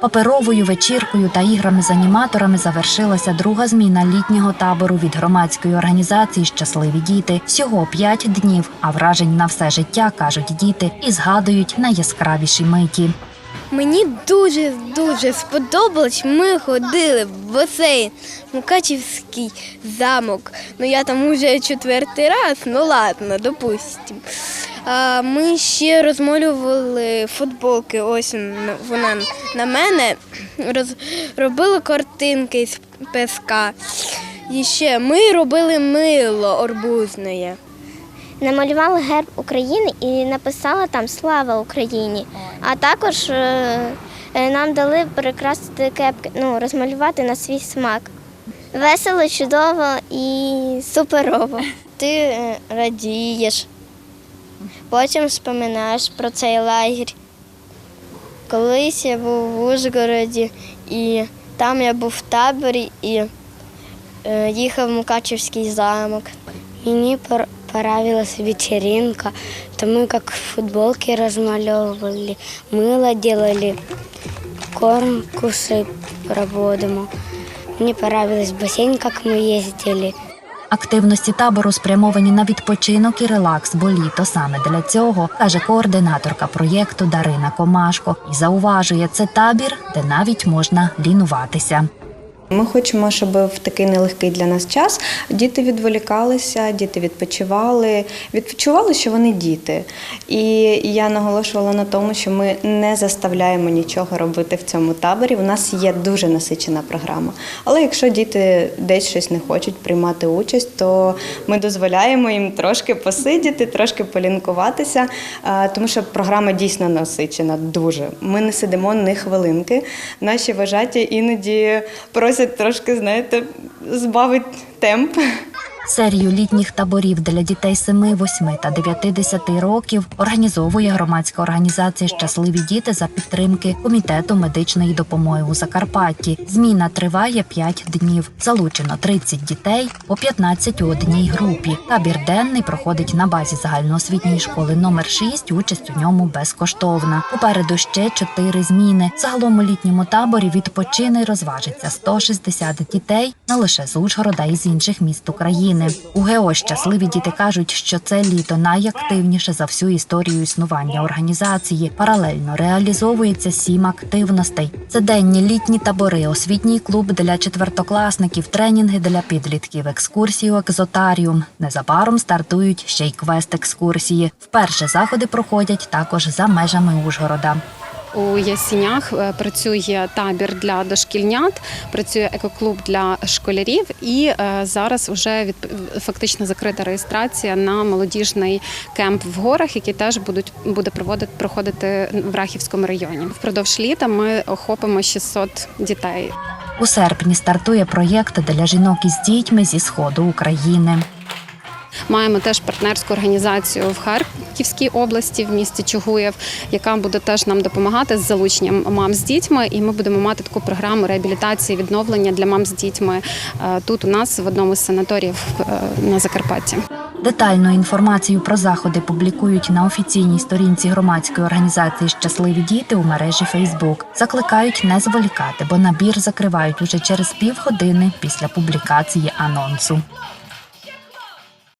Паперовою вечіркою та іграми з аніматорами завершилася друга зміна літнього табору від громадської організації Щасливі діти. Всього п'ять днів, а вражень на все життя кажуть діти і згадують найяскравіші миті. Мені дуже дуже сподобалось. Ми ходили в басейн, Мукачівський замок. Ну я там уже четвертий раз, ну ладно, допустим. Ми ще розмалювали футболки. Ось вона на мене. Робили картинки з песка. І ще ми робили мило орбузне. намалювала герб України і написала там Слава Україні. А також е, е, нам дали прикрасити кепки, ну, розмалювати на свій смак. Весело, чудово і суперово. Ти е, радієш, потім споминаєш про цей лагерь. Колись я був в Ужгороді, і там я був в таборі і е, їхав в Мукачевський замок. Мне пор- понравилась вечеринка. Там мы как футболки размалевывали, мыло делали, корм кушать проводимо. Мне понравилось бассейн, как мы ездили. Активності табору спрямовані на відпочинок і релакс, бо літо саме для цього, каже координаторка проєкту Дарина Комашко. І зауважує, це табір, де навіть можна лінуватися. Ми хочемо, щоб в такий нелегкий для нас час діти відволікалися, діти відпочивали, відчували, що вони діти. І я наголошувала на тому, що ми не заставляємо нічого робити в цьому таборі. У нас є дуже насичена програма. Але якщо діти десь щось не хочуть приймати участь, то ми дозволяємо їм трошки посидіти, трошки полінкуватися, тому що програма дійсно насичена дуже. Ми не сидимо ні хвилинки. Наші вважаті іноді просять трошки, знаєте, збавити темп. Серію літніх таборів для дітей 7, 8 та 90 років організовує громадська організація Щасливі діти за підтримки комітету медичної допомоги у Закарпатті. Зміна триває 5 днів. Залучено 30 дітей по 15 у одній групі. Табір денний проходить на базі загальноосвітньої школи номер 6 Участь у ньому безкоштовна. Попереду ще 4 зміни. Загалом у літньому таборі відпочине й розважиться 160 дітей не лише з Ужгорода і з інших міст України. У ГЕО щасливі діти кажуть, що це літо найактивніше за всю історію існування організації. Паралельно реалізовується сім активностей. Це денні літні табори, освітній клуб для четвертокласників, тренінги для підлітків, екскурсії у екзотаріум. Незабаром стартують ще й квест-екскурсії. Вперше заходи проходять також за межами Ужгорода. У Ясінях е, працює табір для дошкільнят, працює екоклуб для школярів, і е, зараз вже від фактично закрита реєстрація на молодіжний кемп в горах, який теж будуть буде проводити проходити в Рахівському районі. Впродовж літа ми охопимо 600 дітей. У серпні стартує проєкт для жінок із дітьми зі сходу України. Маємо теж партнерську організацію в Харківській області, в місті Чугуєв, яка буде теж нам допомагати з залученням мам з дітьми. І ми будемо мати таку програму реабілітації, відновлення для мам з дітьми е, тут у нас в одному з санаторіїв е, на Закарпатті. Детальну інформацію про заходи публікують на офіційній сторінці громадської організації Щасливі діти у мережі Фейсбук. Закликають не зволікати, бо набір закривають уже через півгодини після публікації анонсу.